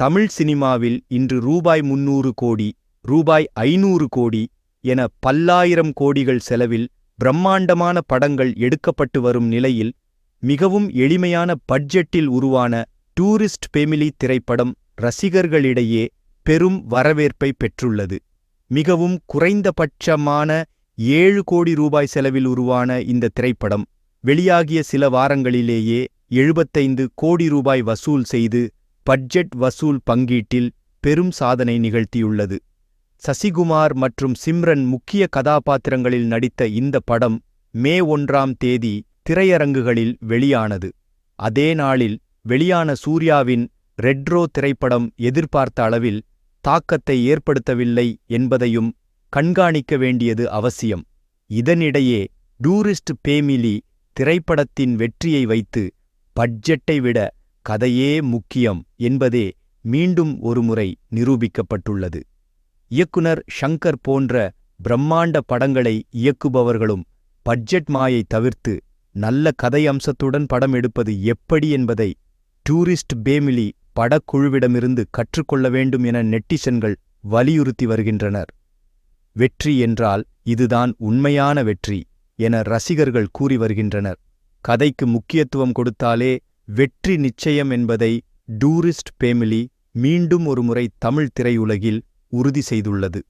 தமிழ் சினிமாவில் இன்று ரூபாய் முன்னூறு கோடி ரூபாய் ஐநூறு கோடி என பல்லாயிரம் கோடிகள் செலவில் பிரம்மாண்டமான படங்கள் எடுக்கப்பட்டு வரும் நிலையில் மிகவும் எளிமையான பட்ஜெட்டில் உருவான டூரிஸ்ட் பெமிலி திரைப்படம் ரசிகர்களிடையே பெரும் வரவேற்பை பெற்றுள்ளது. மிகவும் குறைந்தபட்சமான ஏழு கோடி ரூபாய் செலவில் உருவான இந்த திரைப்படம் வெளியாகிய சில வாரங்களிலேயே எழுபத்தைந்து கோடி ரூபாய் வசூல் செய்து பட்ஜெட் வசூல் பங்கீட்டில் பெரும் சாதனை நிகழ்த்தியுள்ளது. சசிகுமார் மற்றும் சிம்ரன் முக்கிய கதாபாத்திரங்களில் நடித்த இந்த படம் மே ஒன்றாம் தேதி திரையரங்குகளில் வெளியானது. அதே நாளில் வெளியான சூர்யாவின் ரெட்ரோ திரைப்படம் எதிர்பார்த்த அளவில் தாக்கத்தை ஏற்படுத்தவில்லை என்பதையும் கண்காணிக்க வேண்டியது அவசியம். இதனிடையே டூரிஸ்ட் பேமிலி திரைப்படத்தின் வெற்றியை வைத்து பட்ஜெட்டை விட கதையே முக்கியம் என்பதே மீண்டும் ஒருமுறை நிரூபிக்கப்பட்டுள்ளது. இயக்குனர் ஷங்கர் போன்ற பிரம்மாண்ட படங்களை இயக்குபவர்களும் பட்ஜெட் மாயை தவிர்த்து நல்ல கதை அம்சத்துடன் படம் எடுப்பது எப்படி என்பதை டூரிஸ்ட் பேமிலி படக்குழுவிடமிருந்து கற்றுக்கொள்ள வேண்டும் என நெட்டிசன்கள் வலியுறுத்தி வருகின்றனர். வெற்றி என்றால் இதுதான் உண்மையான வெற்றி என ரசிகர்கள் கூறி வருகின்றனர். கதைக்கு முக்கியத்துவம் கொடுத்தாலே வெற்றி நிச்சயம் என்பதை டூரிஸ்ட் பேமிலி மீண்டும் ஒருமுறை தமிழ் திரையுலகில் உறுதி செய்துள்ளது.